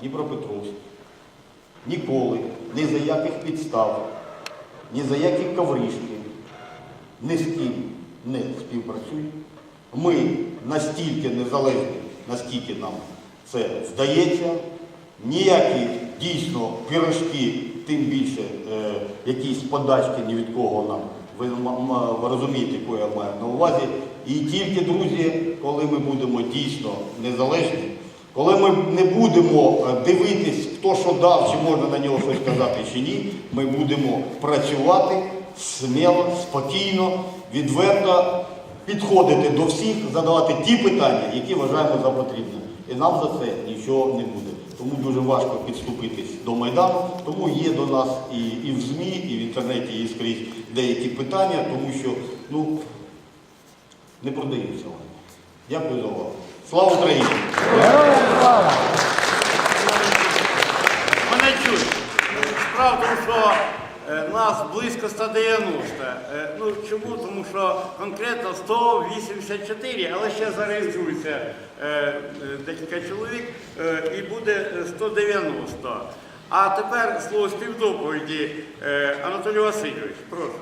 Дніпропетровськ ніколи, ні за яких підстав, ні за які ковришки, ні з ким не співпрацюють. Ми настільки незалежні, наскільки нам це здається, ніякі дійсно пірожки, тим більше е, якісь подачки ні від кого нам. Ви розумієте, яку я маю на увазі. І тільки, друзі, коли ми будемо дійсно незалежні, коли ми не будемо е, дивитись, хто що дав, чи можна на нього щось сказати, чи ні, ми будемо працювати сміло, спокійно, відверто підходити до всіх, задавати ті питання, які вважаємо за потрібне. І нам за це нічого не буде. Тому дуже важко підступитись до Майдану, тому є до нас і, і в ЗМІ, і в інтернеті, і скрізь деякі питання, тому що ну, не продаються вони. Дякую за увагу. Слава Україні! Мене чують. Справа тому, що е, нас близько 190. Е, Ну чому? Тому що конкретно 184, але ще зареєструється е, декілька чоловік і буде е, 190. А тепер слово співдоповіді Анатолій Васильович, прошу.